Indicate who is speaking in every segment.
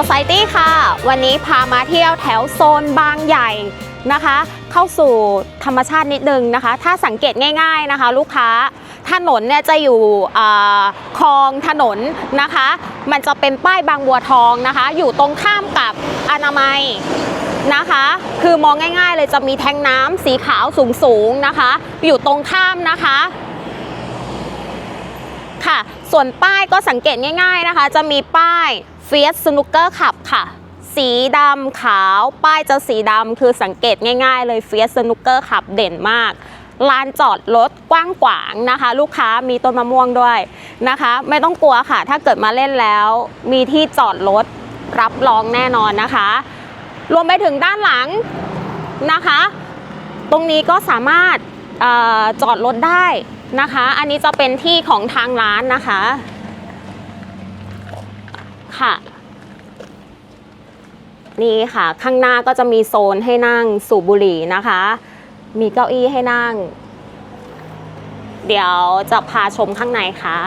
Speaker 1: โซไซตี้ค่ะ วันนี้พามาเที่ยวแถวโซนบางใหญ่นะคะ เข้าสู่ธรรมชาตินิดนึงนะคะ ถ้าสังเกตง่ายๆนะคะ ลูกค้าถนนเนี่ยจะอยู่คลองถนนนะคะ มันจะเป็นป้ายบางบัวทองนะคะ อยู่ตรงข้ามกับอนามัยนะคะ คือมองง่ายๆเลยจะมีแทงน้ำสีขาวสูงๆนะคะ อยู่ตรงข้ามนะคะ ค่ะ ส่วนป้ายก็สังเกตง่าย ๆนะคะ จะมีป้ายเฟียสสนุกเกอร์ขับค่ะ สีดำขาว ป้ายจะสีดำคือสังเกตง่ายๆ เลยเฟียสสนุกเกอร์ขับเด่นมากลานจอดรถกว้างขวางนะคะ ลูกค้ามีต้นมะม่วงด้วยนะคะ ไม่ต้องกลัวค่ะ ถ้าเกิดมาเล่นแล้ว มีที่จอดรถรับรองแน่นอนนะคะ รวมไปถึงด้านหลังนะคะ ตรงนี้ก็สามารถออจอดรถได้ นะคะ อันนี้จะเป็นที่ของทางร้านนะคะ ค่ะ นี่ค่ะ ข้างหน้าก็จะมีโซนให้นั่งสูบบุหรี่นะคะ มีเก้าอี้ให้นั่ง เดี๋ยวจะพาชมข้างในค่ะ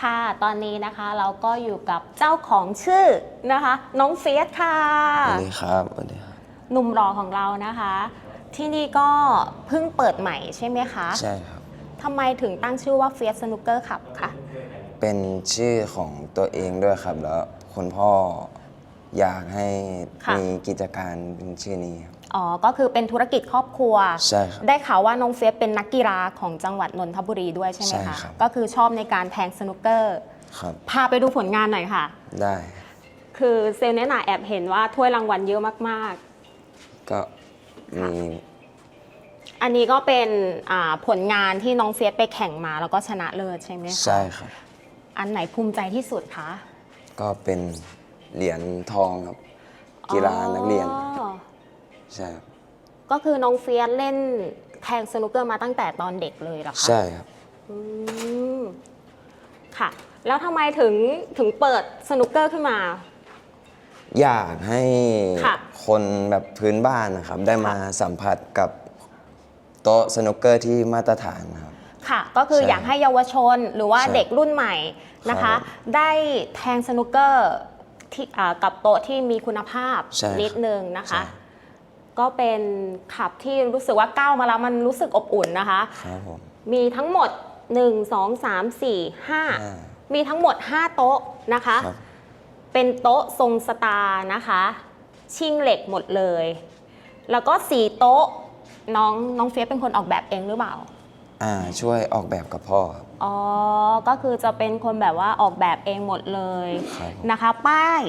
Speaker 1: ค่ะ ตอนนี้นะคะเราก็อยู่กับเจ้าของชื่อนะคะ น้องเฟียสค่ะ
Speaker 2: สวัสดีครับสวัสดีครับ
Speaker 1: หนุ่มรอของเรานะคะ ที่นี่ก็เพิ่งเปิดใหม่ใช่ไหมคะ
Speaker 2: ใช่ครับ
Speaker 1: ทำไมถึงตั้งชื่อว่าเฟียสสนุกเกอร์ขับค่ะ
Speaker 2: เป็นชื่อของตัวเองด้วยครับ แล้วคุณพ่ออยากให้
Speaker 1: ค่ะ
Speaker 2: มีกิจการเป็นชื่อนี้ครับ
Speaker 1: อ๋อ ก็คือเป็นธุรกิจครอบครัว
Speaker 2: ใช่ครับ
Speaker 1: ได้ข่าวว่าน้องเฟียสเป็นนักกีฬาของจังหวัดนนทบุรีด้วยใช่ไหม
Speaker 2: ใช่
Speaker 1: คะ
Speaker 2: ครับ
Speaker 1: ก็คือชอบในการแทงสนุกเกอร์
Speaker 2: ครับ
Speaker 1: พาไปดูผลงานหน่อยค่ะ
Speaker 2: ได้
Speaker 1: คือเซลล์เนยหนาแอบเห็นว่าถ้วยรางวัลเยอะมาก
Speaker 2: ก็มี
Speaker 1: ๆอันนี้ก็เป็นอ่าผลงานที่น้องเฟียสไปแข่งมาแล้วก็ชนะเลิศใช่ไหมคะ
Speaker 2: ใช่ครับ
Speaker 1: อันไหนภูมิใจที่สุดคะ
Speaker 2: ก็เป็นเหรียญทองครับ กีฬานักเรียน
Speaker 1: อ๋อ
Speaker 2: ใช่ครับ
Speaker 1: ก็คือน้องเฟียสเล่นแทงสนุกเกอร์มาตั้งแต่ตอนเด็กเลยเหรอคะ
Speaker 2: ใช่ครับ
Speaker 1: อืมค่ะ แล้วทำไมถึงถึงเปิดสนุกเกอร์ขึ้นมา
Speaker 2: อยากให้
Speaker 1: ค่ะ
Speaker 2: คนแบบพื้นบ้านนะครับ ได้มาสัมผัสกับโต๊ะสนุกเกอร์ที่มาตรฐานครับ
Speaker 1: ค่ะ ก็คือ
Speaker 2: ใช่
Speaker 1: อยากให้เยาวชนหรือว่า
Speaker 2: ใช่
Speaker 1: เด็กรุ่นใหม่นะ
Speaker 2: ครั
Speaker 1: คะ
Speaker 2: บ
Speaker 1: ได้แทงสนุกเกอร์ที่อ่ากับโต๊ะที่มีคุณภาพ
Speaker 2: ใช่ครับ
Speaker 1: นิดนึงนะคะ
Speaker 2: ใช่
Speaker 1: ก็เป็นขับที่รู้สึกว่าก้าวมาแล้วมันรู้สึกอบอุ่นนะคะ
Speaker 2: ครับผม
Speaker 1: มีทั้งหมด 1 2 3 4
Speaker 2: อ่า
Speaker 1: 5 มีทั้งหมด 5 โต๊ะนะคะ
Speaker 2: ครับ
Speaker 1: เป็นโต๊ะทรงสตาร์นะคะ ชิงเหล็กหมดเลย แล้วก็สีโต๊ะน้องน้องเฟียสเป็นคนออกแบบเองหรือเปล่า
Speaker 2: อ่าช่วยออกแบบกับพ่อครับ
Speaker 1: อ๋อ ก็คือจะเป็นคนแบบว่าออกแบบเองหมดเลย
Speaker 2: ครับผม
Speaker 1: นะคะ ป้าย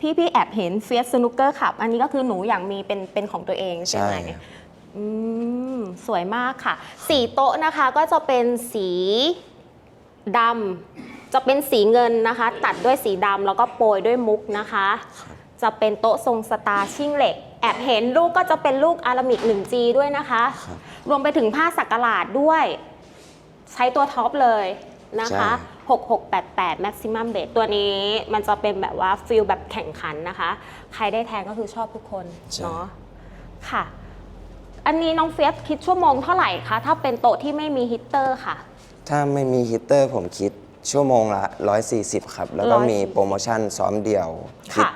Speaker 1: พี่พี่แอบเห็นเฟียสสนุกเกอร์ขับ อันนี้ก็คือหนูอยากมีเป็นเป็นของตัวเองใช่
Speaker 2: ใช่
Speaker 1: ไหม
Speaker 2: ครับ
Speaker 1: อืม สวยมากค่ะ สีโต๊ะนะคะก็จะเป็นสีดำ จะเป็นสีเงินนะคะ ตัดด้วยสีดำแล้วก็โปรยด้วยมุกนะคะ จะเป็นโต๊ะทรงสตาร์ชิ่งเหล็ก แอบเห็นลูกก็จะเป็นลูกอารามิก 1G ด้วยนะคะ
Speaker 2: ครับ
Speaker 1: รวมไปถึงผ้าสักหลาดด้วย ใช้ตัวท็อปเลยนะคะ
Speaker 2: ใช่
Speaker 1: 6688 maximum rate ตัวนี้มันจะเป็นแบบว่าฟิลแบบแข่งขันนะคะ ใครได้แทงก็คือชอบทุกคน
Speaker 2: ใช่
Speaker 1: เนาะค่ะ อันนี้น้องเฟียสคิดชั่วโมงเท่าไหร่คะ ถ้าเป็นโต๊ะที่ไม่มีฮีตเตอร์ค่ะ
Speaker 2: ถ้าไม่มีฮีตเตอร์ผมคิด ชั่วโมงละ 140 ครับ แล้วก็มี
Speaker 1: 140
Speaker 2: โปรโมชั่นซ้อมเดี่ยวคิด
Speaker 1: ค่ะ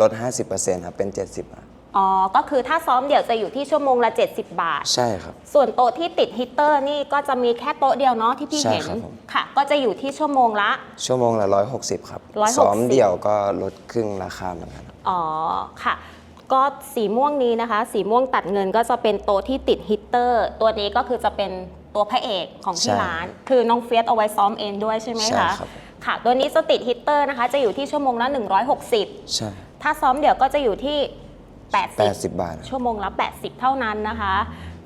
Speaker 2: ลด 50%ครับ เป็น 70ครับ
Speaker 1: อ๋อ ก็คือถ้าซ้อมเดี่ยวจะอยู่ที่ชั่วโมงละ 70 บาท
Speaker 2: ใช่ครับ
Speaker 1: ส่วนโต๊ะที่ติดฮีตเตอร์นี่ก็จะมีแค่โต๊ะเดียวเนาะที่พี่
Speaker 2: ใช่
Speaker 1: เห็น
Speaker 2: ครับผม
Speaker 1: ค่ะ ก็จะอยู่ที่ชั่วโมงละ
Speaker 2: ชั่วโมงละ 160 ครับ
Speaker 1: 160
Speaker 2: ซ้อมเดี่ยวก็ลดครึ่งราคาเหมือนกันครับ
Speaker 1: อ๋อ ค่ะ ก็สีม่วงนี้นะคะ สีม่วงตัดเงินก็จะเป็นโต๊ะที่ติดฮีตเตอร์ ตัวนี้ก็คือจะเป็น ตัวพระเอกของที่
Speaker 2: ใช่
Speaker 1: ร้าน คือน้องเฟียสเอาไว้ซ้อมเองด้วยใช่ไหม
Speaker 2: ใช่
Speaker 1: คะ
Speaker 2: ครับ
Speaker 1: ค่ะ ตัวนี้จะติดฮีตเตอร์นะคะ จะอยู่ที่ชั่วโมงละ 160
Speaker 2: ใช่
Speaker 1: ถ้าซ้อมเดี่ยวก็จะอยู่ที่ 80
Speaker 2: 80 บาทครับ
Speaker 1: ชั่วโมงละ 80 เท่านั้นนะคะ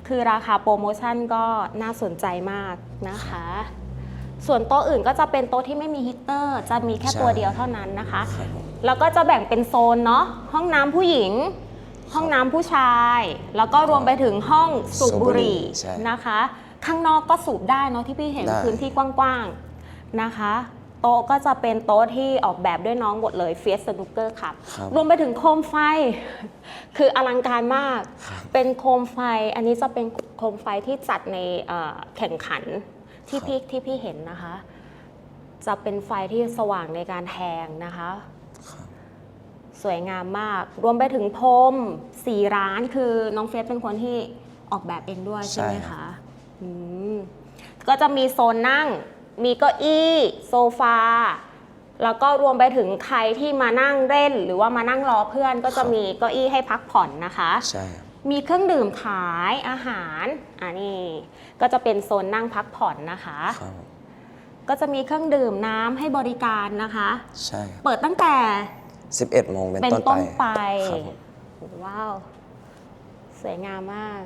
Speaker 1: คือราคาโปรโมชั่นก็น่าสนใจมากนะคะ ส่วนโต๊ะอื่นก็จะเป็นโต๊ะที่ไม่มีฮีตเตอร์ จะมีแค่
Speaker 2: ใช่
Speaker 1: ตัวเดียวเท่านั้นนะคะ
Speaker 2: ครับผม
Speaker 1: แล้วก็จะแบ่งเป็นโซนเนาะ ห้องน้ำผู้หญิงห้องน้ำผู้ชาย แล้วก็รวมไปถึงห้องสูบบุหรี่
Speaker 2: ใช่
Speaker 1: นะคะ ข้างนอกก็สูบได้เนาะที่พี่เห็น
Speaker 2: ได้
Speaker 1: พื้นที่กว้างๆนะคะ โต๊ะก็จะเป็นโต๊ะที่ออกแบบด้วยน้องหมดเลยเฟียสสนุกเกอร์ครับ
Speaker 2: ครับ
Speaker 1: รวมไปถึงโคมไฟ คืออลังการมากเป็นโคมไฟ อันนี้จะเป็นโคมไฟที่จัดในเอ่อแข่งขันที่พี่ที่พี่เห็นนะคะ จะเป็นไฟที่สว่างในการแทงนะคะสวยงามมาก รวมไปถึงพรมสีร้านคือน้องเฟสเป็นคนที่ออกแบบเองด้วยใช่ไหม
Speaker 2: ใช่ครั
Speaker 1: คะ
Speaker 2: บ
Speaker 1: อืมก็จะมีโซนนั่ง มีเก้าอี้โซฟา แล้วก็รวมไปถึงใครที่มานั่งเล่น หรือว่ามานั่งรอเพื่อนก็จะมีเก้าอี้ให้พักผ่อนนะคะ
Speaker 2: ใช่ครับ
Speaker 1: มีเครื่องดื่มขายอาหารอ่านี่ก็จะเป็นโซนนั่งพักผ่อนนะคะ
Speaker 2: ครับ
Speaker 1: ก็จะมีเครื่องดื่มน้ำให้บริการนะคะ
Speaker 2: ใช่ครับ
Speaker 1: เปิดตั้งแต่
Speaker 2: 11โมงเป็น
Speaker 1: เป็น
Speaker 2: ต้น
Speaker 1: ต้น
Speaker 2: ไป
Speaker 1: ไป
Speaker 2: ครับผม
Speaker 1: ว้าว สวยงามมาก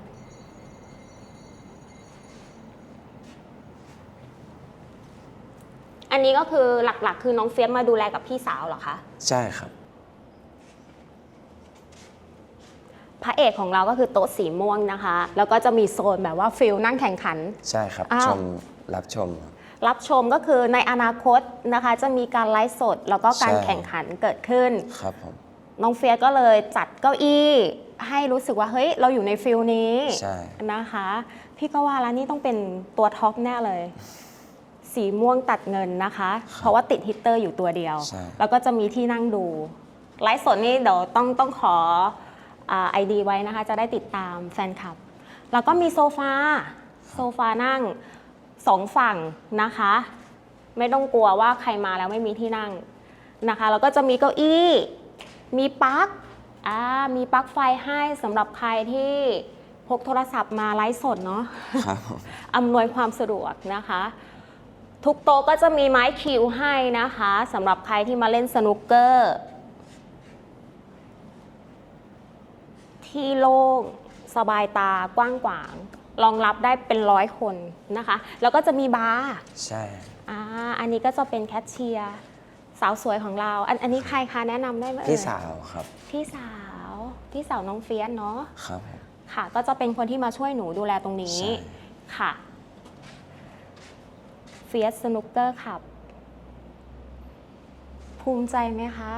Speaker 1: อันนี้ก็คือหลักๆ คือน้องเฟียสมาดูแลกับพี่สาวเหรอคะ
Speaker 2: ใช่ครับ
Speaker 1: พระเอกของเราก็คือโต๊ะสีม่วงนะคะ แล้วก็จะมีโซนแบบว่าฟิลนั่งแข่งขัน
Speaker 2: ใช่ครับ
Speaker 1: อ้าว
Speaker 2: ชมรับชมครับ
Speaker 1: รับชมก็คือในอนาคตนะคะ จะมีการไลฟ์สด แล้วก็การ
Speaker 2: ใช่
Speaker 1: แข่งขันเกิดขึ้น
Speaker 2: ครับผม
Speaker 1: น้องเฟียสก็เลยจัดเก้าอี้ ให้รู้สึกว่าเฮ้ยเราอยู่ในฟิลนี้
Speaker 2: ใช่
Speaker 1: นะคะ พี่ก็ว่าแล้วนี่ต้องเป็นตัวท็อปแน่เลย สีม่วงตัดเงินนะคะ เพราะว่าติดฮิตเตอร์อยู่ตัวเดียว
Speaker 2: ใช่
Speaker 1: แล้วก็จะมีที่นั่งดูไลฟ์สดนี่เดี๋ยวต้องต้องขอไอดีไว้นะคะ จะได้ติดตามแฟนคลับ แล้วก็มีโซฟาโซฟานั่งสองฝั่งนะคะ ไม่ต้องกลัวว่าใครมาแล้วไม่มีที่นั่งนะคะ แล้วก็จะมีเก้าอี้ มีปลั๊กอ่ามีปลั๊กไฟให้สำหรับใครที่พกโทรศัพท์มาไลฟ์สดเนาะ
Speaker 2: ครับผม
Speaker 1: อำนวยความสะดวกนะคะ ทุกโต๊ะก็จะมีไม้คิวให้นะคะสำหรับใครที่มาเล่นสนุกเกอร์ ที่โล่งสบายตากว้างขวางรองรับได้เป็นร้อยคนนะคะ แล้วก็จะมีบาร์
Speaker 2: ใช่
Speaker 1: อ่าอันนี้ก็จะเป็นแคชเชียร์สาวสวยของเรา อันอันนี้ใครคะแนะนำได้ไหมเอ่ย
Speaker 2: พี่สาวครับ
Speaker 1: พี่สาว พี่สาวน้องเฟียสเนาะ
Speaker 2: ครับผม
Speaker 1: ค่ะ ก็จะเป็นคนที่มาช่วยหนูดูแลตรงนี้
Speaker 2: ใช่
Speaker 1: ค่ะ เฟียสสนุกเกอร์ขับ ภูมิใจไหมคะ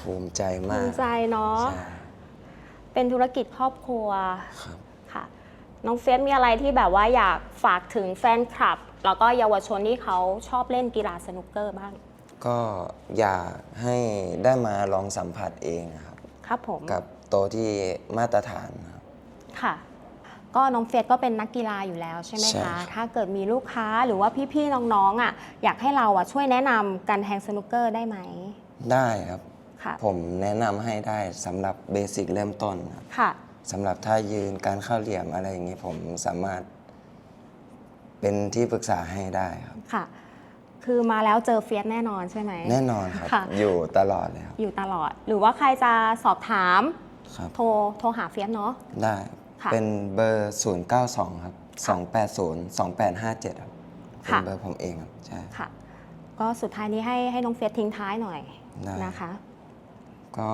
Speaker 2: ภูมิใจ
Speaker 1: ภู
Speaker 2: มาก
Speaker 1: มิใจเนาะ
Speaker 2: ใช่
Speaker 1: เป็นธุรกิจครอบครัว
Speaker 2: ครับ
Speaker 1: ค่ะ น้องเฟียสมีอะไรที่แบบว่าอยากฝากถึงแฟนคลับ แล้วก็เยาวชนที่เขาชอบเล่นกีฬาสนุกเกอร์บ้าง
Speaker 2: ก็อยากให้ได้มาลองสัมผัสเองครับ
Speaker 1: ครับผม
Speaker 2: กับโต๊ะที่มาตรฐานครับ
Speaker 1: ค่ะ ก็น้องเฟียสก็เป็นนักกีฬาอยู่แล้วใช่ไหม
Speaker 2: ใช่ครั
Speaker 1: คะ
Speaker 2: บ
Speaker 1: ถ้าเกิดมีลูกค้าหรือว่าพี่ๆน้องๆอะอยากให้เราอะช่วยแนะนำการแทงสนุกเกอร์ได้ไหม
Speaker 2: ได้ครับ
Speaker 1: ค่ะ
Speaker 2: ผมแนะนำให้ได้สำหรับเบสิกเริ่มต้นครับ
Speaker 1: ค่ะ
Speaker 2: สำหรับท่ายืนการเข้าเหลี่ยมอะไรอย่างนี้ผมสามารถ เป็นที่ปรึกษาให้ได้ครับ
Speaker 1: ค่ะ คือมาแล้วเจอเฟียสแน่นอนใช่ไหม
Speaker 2: แน่นอนครับ
Speaker 1: ค่ะ
Speaker 2: อยู่ตลอดเลยครับ
Speaker 1: อยู่ตลอด หรือว่าใครจะสอบถาม
Speaker 2: ครับ
Speaker 1: โทรโทรหาเฟียสเนาะ
Speaker 2: ได้
Speaker 1: ค่ะ
Speaker 2: เป็นเบอร์ 092 ครับ 280 2857 ครับ เป็น
Speaker 1: ค่ะ
Speaker 2: เบอร์ผมเองครับ ใช่
Speaker 1: ค่ะ ก็สุดท้ายนี้ให้ให้น้องเฟียสทิ้งท้ายหน่อย
Speaker 2: ได้
Speaker 1: นะคะ
Speaker 2: ก็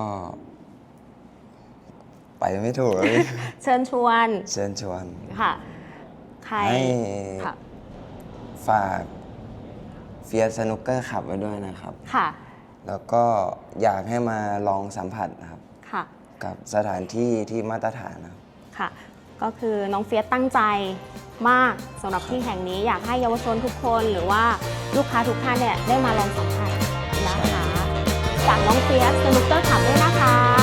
Speaker 2: ไปไม่ถูกอะพี่
Speaker 1: เชิญชวน
Speaker 2: เชิญชวน
Speaker 1: ค่ะ ใคร
Speaker 2: ให้
Speaker 1: ค่ะ
Speaker 2: ฝากเฟียสนุกเกอร์ขับไว้ด้วยนะครับ
Speaker 1: ค่ะ
Speaker 2: แล้วก็อยากให้มาลองสัมผัสนะครับ
Speaker 1: ค่ะ
Speaker 2: กับสถานที่ที่มาตรฐานนะครับ
Speaker 1: ค่ะ ก็คือน้องเฟียสตั้งใจมากสำหรับที่แห่งนี้อยากให้เยาวชนทุกคนหรือว่าลูกค้าทุกท่านเนี่ยได้มาลองสัมผัสนะคะจากน้องเฟียสสนุกเกอร์ขับด้วยนะคะสวัสดีค่ะ